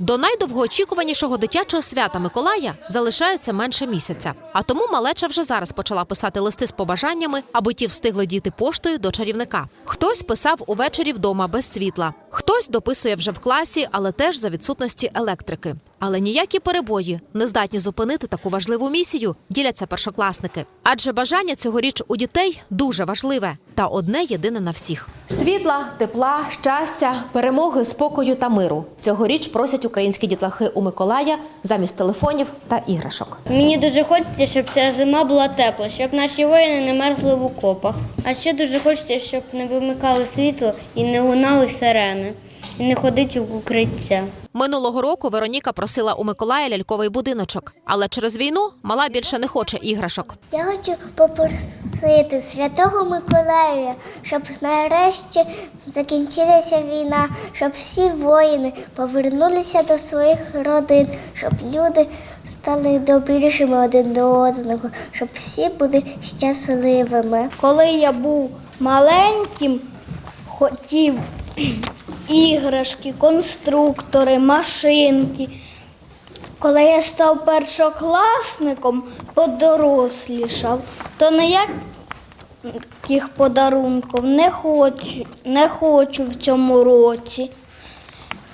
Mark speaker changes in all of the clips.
Speaker 1: До найдовгоочікуванішого дитячого свята Миколая залишається менше місяця. А тому малеча вже зараз почала писати листи з побажаннями, аби ті встигли діти поштою до чарівника. Хтось писав увечері вдома без світла, хтось дописує вже в класі, але теж за відсутності електрики. Але ніякі перебої не здатні зупинити таку важливу місію, діляться першокласники. Адже бажання цьогоріч у дітей дуже важливе та одне єдине на всіх. Світла, тепла, щастя, перемоги, спокою та миру. Цьогоріч просять українські дітлахи у Миколая замість телефонів та іграшок.
Speaker 2: Мені дуже хочеться, щоб ця зима була тепла, щоб наші воїни не мерзли в окопах. А ще дуже хочеться, щоб не вимикали світло і не лунали сирени, і не ходити в укриття.
Speaker 1: Минулого року Вероніка просила у Миколая ляльковий будиночок, але через війну мала більше не хоче іграшок.
Speaker 3: Я хочу попросити Святого Миколая, щоб нарешті закінчилася війна, щоб всі воїни повернулися до своїх родин, щоб люди стали добрішими один до одного, щоб всі були щасливими.
Speaker 4: Коли я був маленьким, хотів іграшки, конструктори, машинки. Коли я став першокласником, подорослішав, то ніяких подарунків не хочу, не хочу в цьому році.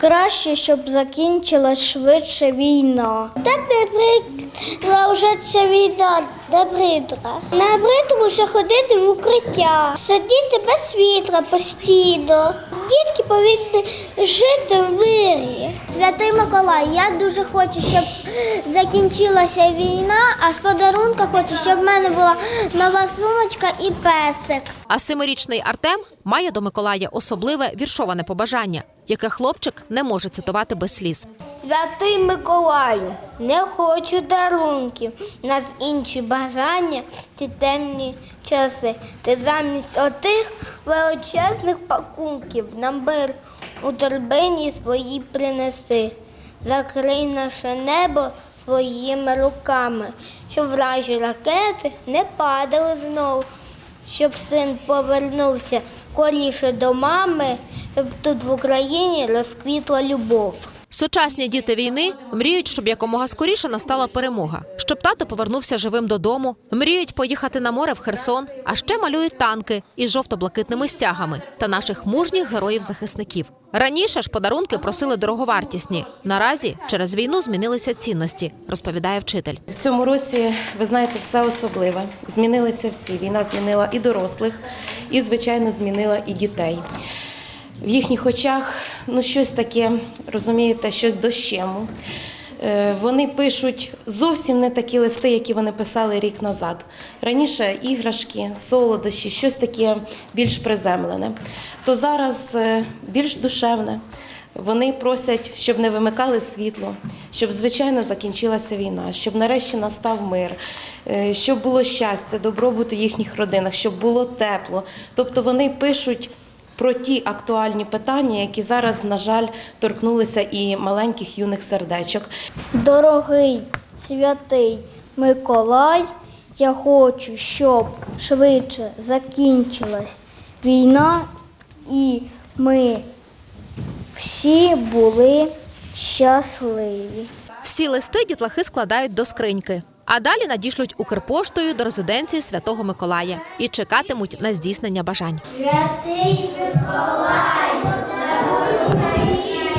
Speaker 4: Краще, щоб закінчилась швидше війна.
Speaker 3: Так набридла вже ця війна, набридла. Набридло вже ходити в укриття, сидіти без світла постійно. Дітки повинні жити в мирі. Святий Миколай, я дуже хочу, щоб закінчилася війна, а з подарунка хочу, щоб в мене була нова сумочка і песик.
Speaker 1: А семирічний Артем має до Миколая особливе віршоване побажання, яке хлопчик не може цитувати без сліз.
Speaker 2: Святий Миколаю, не хочу дарунків, нас інші бажання, ці темні часи. Ти замість отих величезних пакунків нам мир у торбині своїй принеси. Закрий наше небо своїми руками, щоб вражі ракети не падали знову, щоб син повернувся скоріше до мами, тут в Україні розквітла любов.
Speaker 1: Сучасні діти війни мріють, щоб якомога скоріше настала перемога, щоб тато повернувся живим додому, мріють поїхати на море в Херсон, а ще малюють танки із жовто-блакитними стягами та наших мужніх героїв-захисників. Раніше ж подарунки просили дороговартісні. Наразі через війну змінилися цінності, розповідає вчитель.
Speaker 5: В цьому році, ви знаєте, все особливе. Змінилися всі. Війна змінила і дорослих, і, звичайно, змінила і дітей. В їхніх очах ну, щось таке, розумієте, щось дощему. Е, Вони пишуть зовсім не такі листи, які вони писали рік назад. Раніше іграшки, солодощі, щось таке більш приземлене. То зараз е, більш душевне. Вони просять, щоб не вимикали світло, щоб звичайно закінчилася війна, щоб нарешті настав мир, е, щоб було щастя, добробут у їхніх родинах, щоб було тепло. Тобто вони пишуть про ті актуальні питання, які зараз, на жаль, торкнулися і маленьких юних сердечок.
Speaker 4: Дорогий святий Миколай, я хочу, щоб швидше закінчилась війна і ми всі були щасливі.
Speaker 1: Всі листи дітлахи складають до скриньки, а далі надішлють Укрпоштою до резиденції Святого Миколая і чекатимуть на здійснення бажань.
Speaker 3: Святий Миколай, подаруй Україні